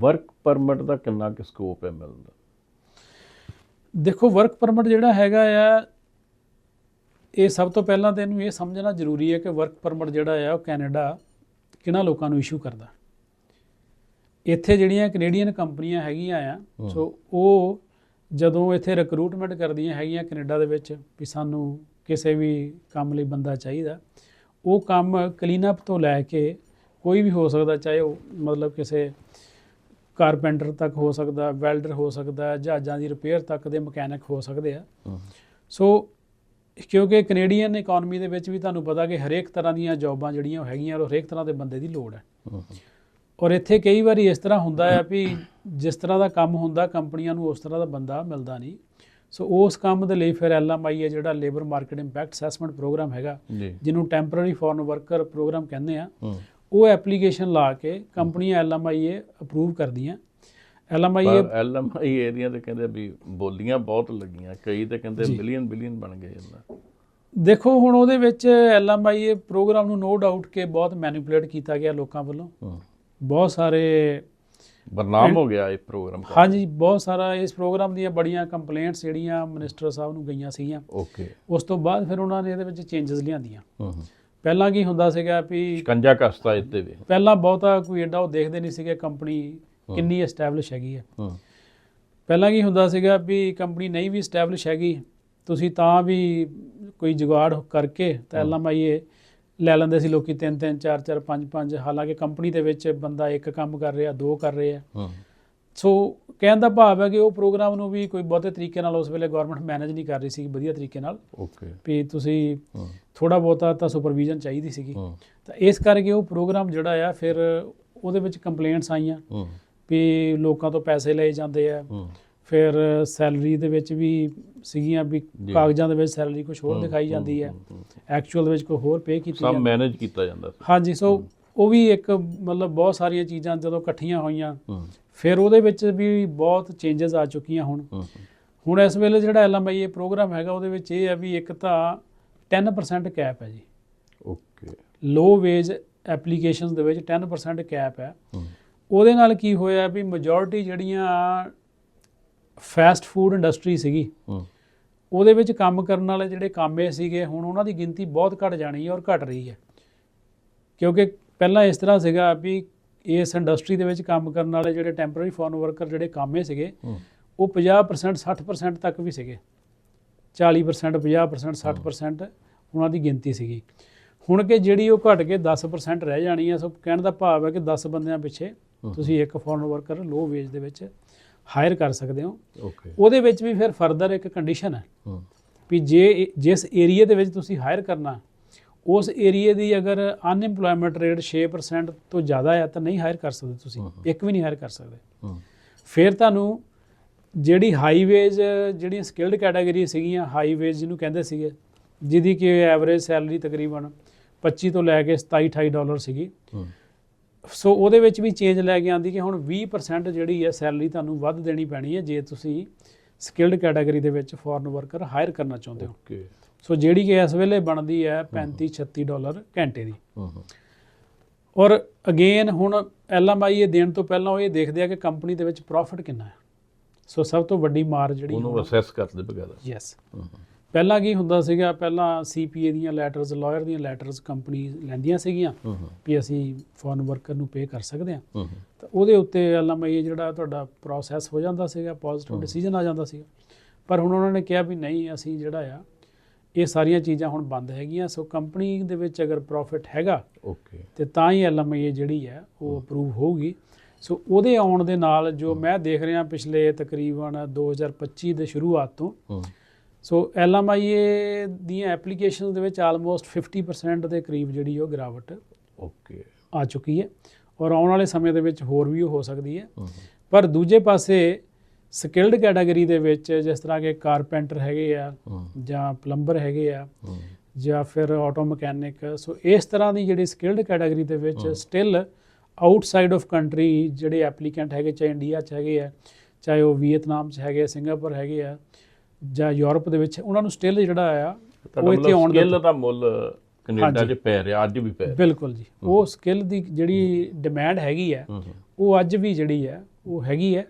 Work permit ਦਾ ਕਿੰਨਾ ਕੁ scope ਹੈ ਮਿਲਣ ਦਾ? ਦੇਖੋ ਵਰਕ ਪਰਮਿਟ ਜਿਹੜਾ ਹੈਗਾ ਆ ਇਹ ਸਭ ਤੋਂ ਪਹਿਲਾਂ ਤਾਂ ਇਹਨੂੰ ਇਹ ਸਮਝਣਾ ਜ਼ਰੂਰੀ ਹੈ ਕਿ ਵਰਕ ਪਰਮਿਟ ਜਿਹੜਾ ਆ ਉਹ ਕੈਨੇਡਾ ਕਿਹਨਾਂ ਲੋਕਾਂ ਨੂੰ ਇਸ਼ੂ ਕਰਦਾ? ਇੱਥੇ ਜਿਹੜੀਆਂ ਕੈਨੇਡੀਅਨ ਕੰਪਨੀਆਂ ਹੈਗੀਆਂ ਆ ਸੋ ਉਹ ਜਦੋਂ ਇੱਥੇ ਰਿਕਰੂਟਮੈਂਟ ਕਰਦੀਆਂ ਹੈਗੀਆਂ ਕੈਨੇਡਾ ਦੇ ਵਿੱਚ ਵੀ ਸਾਨੂੰ ਕਿਸੇ ਵੀ ਕੰਮ ਲਈ ਬੰਦਾ ਚਾਹੀਦਾ ਉਹ ਕੰਮ ਕਲੀਨ ਅਪ ਤੋਂ ਲੈ ਕੇ ਕੋਈ ਵੀ ਹੋ ਸਕਦਾ ਚਾਹੇ ਉਹ ਮਤਲਬ ਕਿਸੇ ਕਾਰਪੈਂਟਰ ਤੱਕ ਹੋ ਸਕਦਾ ਵੈਲਡਰ ਹੋ ਸਕਦਾ ਜਹਾਜ਼ਾਂ ਦੀ ਰਿਪੇਅਰ ਤੱਕ ਦੇ ਮਕੈਨਿਕ ਹੋ ਸਕਦੇ ਆ। ਸੋ ਕਿਉਂਕਿ ਕੈਨੇਡੀਅਨ ਇਕਨੋਮੀ ਦੇ ਵਿੱਚ ਵੀ ਤੁਹਾਨੂੰ ਪਤਾ ਕਿ ਹਰੇਕ ਤਰ੍ਹਾਂ ਦੀਆਂ ਜੌਬਾਂ ਜਿਹੜੀਆਂ ਹੈਗੀਆਂ ਔਰ ਹਰੇਕ ਤਰ੍ਹਾਂ ਦੇ ਬੰਦੇ ਦੀ ਲੋੜ ਹੈ। ਔਰ ਇੱਥੇ ਕਈ ਵਾਰੀ ਇਸ ਤਰ੍ਹਾਂ ਹੁੰਦਾ ਹੈ ਵੀ ਜਿਸ ਤਰ੍ਹਾਂ ਦਾ ਕੰਮ ਹੁੰਦਾ ਕੰਪਨੀਆਂ ਨੂੰ ਉਸ ਤਰ੍ਹਾਂ ਦਾ ਬੰਦਾ ਮਿਲਦਾ ਨਹੀਂ। ਸੋ ਉਸ ਕੰਮ ਦੇ ਲਈ ਫਿਰ ਐਲਐਮਆਈ ਹੈ ਜਿਹੜਾ labour market impact assessment programme ਹੈਗਾ ਜਿਹਨੂੰ ਟੈਂਪਰੇਰੀ ਫੋਰਨ ਵਰਕਰ ਪ੍ਰੋਗਰਾਮ ਕਹਿੰਦੇ ਆ। ਉਹ ਐਪਲੀਕੇਸ਼ਨ ਲਾ ਕੇ ਕੰਪਨੀਆਂ ਐਲਐਮਆਈ ਅਪਰੂਵ ਕਰਦੀਆਂ। ਐਲਐਮਆਈ ਪਰ ਐਲਐਮਆਈ ਏਰੀਆ ਤੇ ਕਹਿੰਦੇ ਵੀ ਬੋਲੀਆਂ ਬਹੁਤ ਲੱਗੀਆਂ ਕਈ ਤੇ ਕਹਿੰਦੇ ਜੀ। ਬਿਲੀਅਨ ਬਣ ਗਏ ਇਹਨਾਂ। ਦੇਖੋ ਹੁਣ ਉਹਦੇ ਵਿੱਚ ਐਲਐਮਆਈ ਪ੍ਰੋਗਰਾਮ ਨੂੰ ਨੋ ਡਾਊਟ ਕਿ ਬਹੁਤ ਮੈਨੀਪੂਲੇਟ ਕੀਤਾ ਗਿਆ ਲੋਕਾਂ ਵੱਲੋਂ। ਬਹੁਤ ਸਾਰੇ ਬਰਨਾਮ ਹੋ ਗਿਆ ਇਹ ਪ੍ਰੋਗਰਾਮ ਹਾਂਜੀ ਬਹੁਤ ਸਾਰਾ ਇਸ ਪ੍ਰੋਗਰਾਮ ਦੀਆਂ ਬੜੀਆਂ ਕੰਪਲੇਂਟਸ ਜਿਹੜੀਆਂ ਮਿਨਿਸਟਰ ਸਾਹਿਬ ਨੂੰ ਗਈਆਂ ਸੀਗੀਆਂ। ਓਕੇ ਉਸ ਤੋਂ ਬਾਅਦ ਫਿਰ ਉਹਨਾਂ ਨੇ ਇਹਦੇ ਵਿੱਚ ਚੇਂਜਸ ਲਿਆਂਦੀਆਂ। ਹੂੰ ਹੂੰ। ਪਹਿਲਾਂ ਕੀ ਹੁੰਦਾ ਸੀਗਾ ਵੀ ਸ਼ਿਕੰਜਾ ਕਸਤਾ ਇੱਥੇ ਵੀ। ਪਹਿਲਾਂ ਬਹੁਤਾ ਕੋਈ ਐਡਾ ਉਹ ਦੇਖਦੇ ਨਹੀਂ ਸੀਗੇ ਕੰਪਨੀ ਕਿੰਨੀ ਐਸਟੈਬਲਿਸ਼ ਹੈਗੀ ਹੈ। ਪਹਿਲਾਂ ਕੀ ਹੁੰਦਾ ਸੀਗਾ ਵੀ ਕੰਪਨੀ ਨਹੀਂ ਵੀ ਐਸਟੈਬਲਿਸ਼ ਹੈਗੀ ਤੁਸੀਂ ਤਾਂ ਵੀ ਕੋਈ ਜੁਗਾੜ ਕਰਕੇ ਤਾਂ ਐਲਐਮਆਈ ਲੈ ਲੈਂਦੇ ਸੀ ਲੋਕੀ ਤਿੰਨ ਤਿੰਨ ਚਾਰ ਚਾਰ ਪੰਜ ਪੰਜ ਹਾਲਾਂਕਿ ਕੰਪਨੀ ਦੇ ਵਿੱਚ ਬੰਦਾ ਇੱਕ ਕੰਮ ਕਰ ਰਿਹਾ ਦੋ ਕਰ ਰਹੇ। ਸੋ ਕਹਿਣ ਦਾ ਭਾਵ ਹੈ ਕਿ ਉਹ ਪ੍ਰੋਗਰਾਮ ਨੂੰ ਵੀ ਕੋਈ ਬਹੁਤੇ ਤਰੀਕੇ ਨਾਲ ਉਸ ਵੇਲੇ ਗਵਰਨਮੈਂਟ ਮੈਨੇਜ ਨਹੀਂ ਕਰ ਰਹੀ ਸੀ ਵਧੀਆ ਤਰੀਕੇ ਨਾਲ। ਓਕੇ ਵੀ ਤੁਸੀਂ ਥੋੜਾ ਬਹੁਤਾ ਤਾਂ ਸੁਪਰਵੀਜ਼ਨ ਚਾਹੀਦੀ ਸੀਗੀ। ਤਾਂ ਇਸ ਕਰਕੇ ਉਹ ਪ੍ਰੋਗਰਾਮ ਜਿਹੜਾ ਆ ਫਿਰ ਉਹਦੇ ਵਿੱਚ ਕੰਪਲੇਂਟਸ ਆਈਆਂ। ਵੀ ਲੋਕਾਂ ਤੋਂ ਪੈਸੇ ਲਏ ਜਾਂਦੇ ਆ। ਫਿਰ ਸੈਲਰੀ ਦੇ ਵਿੱਚ ਵੀ ਸੀਗੀਆਂ ਵੀ। ਕਾਗਜ਼ਾਂ ਦੇ ਵਿੱਚ ਸੈਲਰੀ ਕੁਝ ਹੋਰ ਦਿਖਾਈ ਜਾਂਦੀ ਹੈ। ਐਕਚੁਅਲ ਦੇ ਵਿੱਚ ਕੋਈ ਹੋਰ ਪੇ ਕੀਤੀ ਸਭ ਜਾਂਦੀ ਮੈਨੇਜ ਕੀਤਾ ਜਾਂਦਾ ਸੀ। ਹਾਂਜੀ ਸੋ ਉਹ ਵੀ ਇੱਕ ਮਤਲਬ ਬਹੁਤ ਸਾਰੀਆਂ ਚੀਜ਼ਾਂ ਜਦੋਂ ਇਕੱਠੀਆਂ ਹੋਈਆਂ ਫਿਰ ਉਹਦੇ ਵਿੱਚ ਵੀ ਬਹੁਤ ਚੇਂਜਸ ਆ ਚੁੱਕੀਆਂ ਹੁਣ। ਹੁਣ ਇਸ ਵੇਲੇ ਜਿਹੜਾ ਐਲਐਮਆਈ ਪ੍ਰੋਗਰਾਮ ਹੈਗਾ ਉਹਦੇ ਵਿੱਚ ਇਹ ਹੈ ਵੀ ਇੱਕ ਤਾਂ 10% ਕੈਪ ਹੈ ਜੀ। ਓਕੇ ਲੋ ਵੇਜ ਐਪਲੀਕੇਸ਼ਨਸ ਦੇ ਵਿੱਚ 10% ਕੈਪ ਹੈ। ਉਹਦੇ ਨਾਲ ਕੀ ਹੋਇਆ ਵੀ ਮੈਜੋਰਿਟੀ ਜਿਹੜੀਆਂ ਫਾਸਟ ਫੂਡ ਇੰਡਸਟਰੀ ਸੀਗੀ ਉਹਦੇ ਵਿੱਚ ਕੰਮ ਕਰਨ ਵਾਲੇ ਜਿਹੜੇ ਕਾਮੇ ਸੀਗੇ ਹੁਣ ਉਹਨਾਂ ਦੀ ਗਿਣਤੀ ਬਹੁਤ ਘਟ ਜਾਣੀ ਹੈ ਔਰ ਘਟ ਰਹੀ ਹੈ। ਕਿਉਂਕਿ ਪਹਿਲਾਂ ਇਸ ਤਰ੍ਹਾਂ ਸੀਗਾ ਵੀ ਇਸ ਇੰਡਸਟਰੀ ਦੇ ਵਿੱਚ ਕੰਮ ਕਰਨ ਵਾਲੇ ਜਿਹੜੇ ਟੈਂਪਰੇਰੀ ਫੋਰਨ ਵਰਕਰ ਜਿਹੜੇ ਕਾਮੇ ਸੀਗੇ ਉਹ 50% 60% ਤੱਕ ਵੀ ਸੀਗੇ। 40% 50% 60% ਉਹਨਾਂ ਦੀ ਗਿਣਤੀ ਸੀਗੀ। ਹੁਣ ਕਿ ਜਿਹੜੀ ਉਹ ਘਟ ਕੇ 10% ਰਹਿ ਜਾਣੀ ਹੈ ਸੋ ਕਹਿਣ ਦਾ ਭਾਵ ਹੈ ਕਿ 10 ਬੰਦਿਆਂ ਪਿੱਛੇ। ਤੁਸੀਂ ਇੱਕ ਫੋਰਨ ਵਰਕਰ ਲੋ ਵੇਜ ਦੇ ਵਿੱਚ ਹਾਇਰ ਕਰ ਸਕਦੇ ਹੋ। ਓਕੇ ਉਹਦੇ ਵਿੱਚ ਵੀ ਫਿਰ ਫਰਦਰ ਇੱਕ ਕੰਡੀਸ਼ਨ ਹੂੰ ਵੀ ਜੇ ਜਿਸ ਏਰੀਆ ਦੇ ਵਿੱਚ ਤੁਸੀਂ ਹਾਇਰ ਕਰਨਾ ਉਸ ਏਰੀਆ ਦੀ ਅਗਰ ਅਨਇੰਪਲੋਇਮੈਂਟ ਰੇਟ 6% ਤੋਂ ਜ਼ਿਆਦਾ ਹੈ ਤਾਂ ਨਹੀਂ ਹਾਇਰ ਕਰ ਸਕਦੇ ਤੁਸੀਂ। ਇੱਕ ਵੀ ਨਹੀਂ ਹਾਇਰ ਕਰ ਸਕਦੇ। ਫਿਰ ਤੁਹਾਨੂੰ ਜਿਹੜੀ ਹਾਈਵੇਜ ਜਿਹੜੀਆਂ ਸਕਿਲਡ ਕੈਟਾਗਰੀ ਸੀਗੀਆਂ ਹਾਈਵੇਜ ਜਿਹਨੂੰ ਕਹਿੰਦੇ ਸੀਗੇ ਜਿਹਦੀ ਕਿ ਐਵਰੇਜ ਸੈਲਰੀ ਤਕਰੀਬਨ 25 ਤੋਂ ਲੈ ਕੇ 27 28 ਡਾਲਰ ਸੀਗੀ। ਸੋ ਉਹਦੇ ਵਿੱਚ ਵੀ ਚੇਂਜ ਲੈ ਕੇ ਆਂਦੀ ਕਿ ਹੁਣ 20% ਜਿਹੜੀ ਹੈ ਸੈਲਰੀ ਤੁਹਾਨੂੰ ਵੱਧ ਦੇਣੀ ਪੈਣੀ ਹੈ ਜੇ ਤੁਸੀਂ ਸਕਿਲਡ ਕੈਟਾਗਰੀ ਦੇ ਵਿੱਚ ਫੋਰਨ ਵਰਕਰ ਹਾਇਰ ਕਰਨਾ ਚਾਹੁੰਦੇ ਹੋ। ਓਕੇ ਸੋ ਜਿਹੜੀ ਕਿ ਇਸ ਵੇਲੇ ਬਣਦੀ ਹੈ 35 36 ਡਾਲਰ ਘੰਟੇ ਦੀ। ਔਰ ਅਗੇਨ ਹੁਣ ਐਲਐਮਆਈ ਇਹ ਦੇਣ ਤੋਂ ਪਹਿਲਾਂ ਉਹ ਇਹ ਦੇਖਦੇ ਆ ਕਿ ਕੰਪਨੀ ਦੇ ਵਿੱਚ ਪ੍ਰੋਫਿਟ ਕਿੰਨਾ ਹੈ। ਸੋ ਸਭ ਤੋਂ ਵੱਡੀ ਮਾਰ ਜਿਹੜੀ ਉਹਨੂੰ ਅਸੈਸ ਕਰਦੇ ਬਗੈਰਾ। ਯੈਸ ਪਹਿਲਾਂ ਕੀ ਹੁੰਦਾ ਸੀਗਾ? ਪਹਿਲਾਂ ਸੀਪੀਏ ਦੀਆਂ ਲੈਟਰਸ ਲਾਇਰ ਦੀਆਂ ਲੈਟਰਸ ਕੰਪਨੀ ਲੈਂਦੀਆਂ ਸੀਗੀਆਂ ਵੀ ਅਸੀਂ ਫੋਰਨ ਵਰਕਰ ਨੂੰ ਪੇ ਕਰ ਸਕਦੇ ਹਾਂ। ਤਾਂ ਉਹਦੇ ਉੱਤੇ ਐਲਐਮਆਈ ਜਿਹੜਾ ਤੁਹਾਡਾ ਪ੍ਰੋਸੈਸ ਹੋ ਜਾਂਦਾ ਸੀਗਾ ਪੋਜ਼ਿਟਿਵ। ਡਿਸੀਜਨ ਆ ਜਾਂਦਾ ਸੀਗਾ। ਪਰ ਹੁਣ ਉਹਨਾਂ ਨੇ ਕਿਹਾ ਵੀ ਨਹੀਂ ਅਸੀਂ ਜਿਹੜਾ ਆ ਇਹ ਸਾਰੀਆਂ ਚੀਜ਼ਾਂ ਹੁਣ ਬੰਦ ਹੈਗੀਆਂ ਸੋ ਕੰਪਨੀ ਦੇ ਵਿੱਚ ਅਗਰ ਪ੍ਰੋਫਿਟ ਹੈਗਾ ਓਕੇ ਤੇ ਤਾਂ ਹੀ ਐਲਐਮਆਈ ਜਿਹੜੀ ਹੈ ਉਹ ਅਪਰੂਵ ਹੋਊਗੀ। ਸੋ ਉਹਦੇ ਆਉਣ ਦੇ ਨਾਲ ਜੋ ਮੈਂ ਦੇਖ ਰਿਹਾ ਪਿਛਲੇ ਤਕਰੀਬਨ 2025 ਦੇ ਸ਼ੁਰੂਆਤ ਤੋਂ ਸੋ ਐਲਐਮਆਈ ਦੀਆਂ ਐਪਲੀਕੇਸ਼ਨਸ ਦੇ ਵਿੱਚ ਆਲਮੋਸਟ 50% ਦੇ ਕਰੀਬ ਜਿਹੜੀ ਉਹ ਗਿਰਾਵਟ ਓਕੇ ਆ ਚੁੱਕੀ ਹੈ। ਔਰ ਆਉਣ ਵਾਲੇ ਸਮੇਂ ਦੇ ਵਿੱਚ ਹੋਰ ਵੀ ਹੋ ਸਕਦੀ ਹੂੰ। ਪਰ ਦੂਜੇ ਪਾਸੇ ਸਕਿਲਡ ਕੈਟਾਗਰੀ ਦੇ ਵਿੱਚ ਜਿਸ ਤਰ੍ਹਾਂ ਕਿ ਕਾਰਪੈਂਟਰ ਹੈਗੇ ਆ ਜਾਂ ਪਲੰਬਰ ਹੈਗੇ ਆ ਜਾਂ ਫਿਰ ਆਟੋ ਮਕੈਨਿਕ ਸੋ ਇਸ ਤਰ੍ਹਾਂ ਦੀ ਜਿਹੜੀ ਸਕਿਲਡ ਕੈਟਾਗਰੀ ਦੇ ਵਿੱਚ। ਸਟਿਲ ਆਊਟਸਾਈਡ ਆਫ ਕੰਟਰੀ ਜਿਹੜੇ ਐਪਲੀਕੈਂਟ ਹੈਗੇ ਚਾਹੇ ਇੰਡੀਆ 'ਚ ਹੈਗੇ ਆ ਚਾਹੇ ਉਹ ਵੀਅਤਨਾਮ 'ਚ ਹੈਗੇ ਆ ਸਿੰਗਾਪੁਰ ਹੈਗੇ ਆ ਜਾਂ ਯੂਰਪ ਦੇ ਵਿੱਚ ਉਹਨਾਂ ਨੂੰ ਸਟਿਲ ਜਿਹੜਾ ਆ ਉਹ ਇੱਥੇ ਆਉਣ ਦਾ ਸਕਿੱਲ ਦਾ ਮੁੱਲ ਕੈਨੇਡਾ। 'ਚ ਪੈ ਰਿਹਾ ਅੱਜ ਵੀ ਪੈ ਰਿਹਾ। ਬਿਲਕੁਲ ਜੀ। ਉਹ ਸਕਿੱਲ ਦੀ ਜਿਹੜੀ ਡਿਮਾਂਡ ਹੈਗੀ ਆ ਉਹ ਅੱਜ ਵੀ ਜਿਹੜੀ ਹੈ ਉਹ ਹੈਗੀ ਹੈ